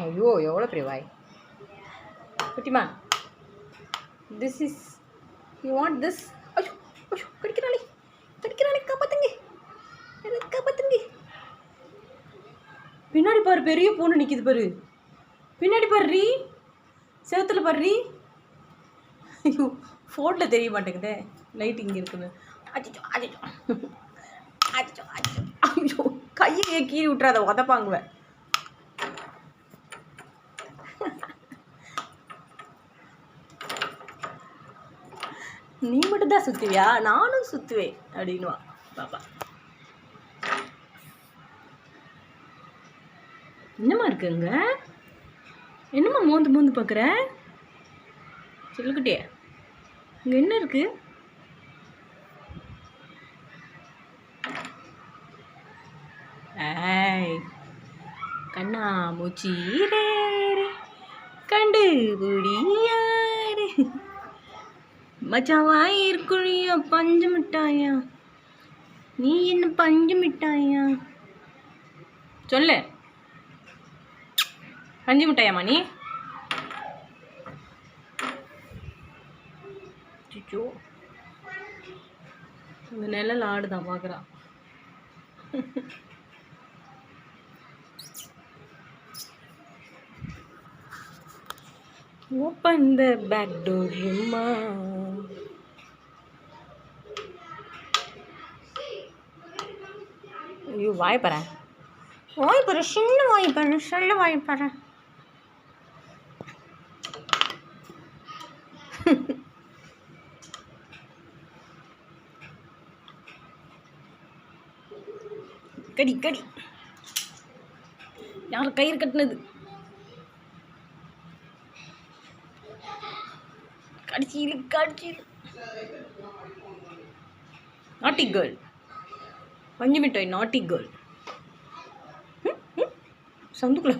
ஐயோ எவ்வளோ பெரிய வாய். குட்டிமா this is you want this ஐயோ ஐயோ கடிக்கிறாளே கடிக்கிறாளே காப்பாத்துங்க. எனக்கு காப்பாத்துங்க. பின்னாடி பாரு பெரிய பூனை நிற்கிது பாரு. பின்னாடி பாரு ரீ. செவத்துல பாரு ரீ. ஐயோ ஃபோனில் தெரிய மாட்டேங்குதே. லைட் இங்கே இருக்குது அச்சோ அச்சோ அச்சோ அச்சோ ஐயோ கையை கீறி விட்டுறாத உதப்பாங்குவேன் நீ மட்டும் தான் சுற்றுவியா நானும் சுற்றுவேன் அப்படின்வா பாப்பா. என்னம்மா இருக்குங்க என்னம்மா மோந்து மோந்து பார்க்குற சொல்லுக்கிட்டே இங்கே என்ன இருக்கு? ஏய் கண்ணா மூச்சி ரே, கண்டு புடியாரு மச்சான் வாயிருக்குழியா பஞ்சு மிட்டாயா? நீ என்ன பஞ்சு மிட்டாயா? சொல்லு. பஞ்சு மிட்டாயாமா நீ? அச்சோ இந்த நிழல் ஆடுதான் பார்க்குறான் ஓப்பன் த பேக் டோர் ருமா ஐயோ வாய்ப்பறேன் வாய்ப்பறேன் சின்ன வாய்ப்பறேன் சின்ன வாய்ப்பறேன் கடி கடி. யார் கயிறு கட்டினது? கடிச்சியில் கடிச்சியில் நாட்டி கேர்ள் பஞ்சு மிட்டாய் நாட்டி கேர்ள் சந்துக்குள்ள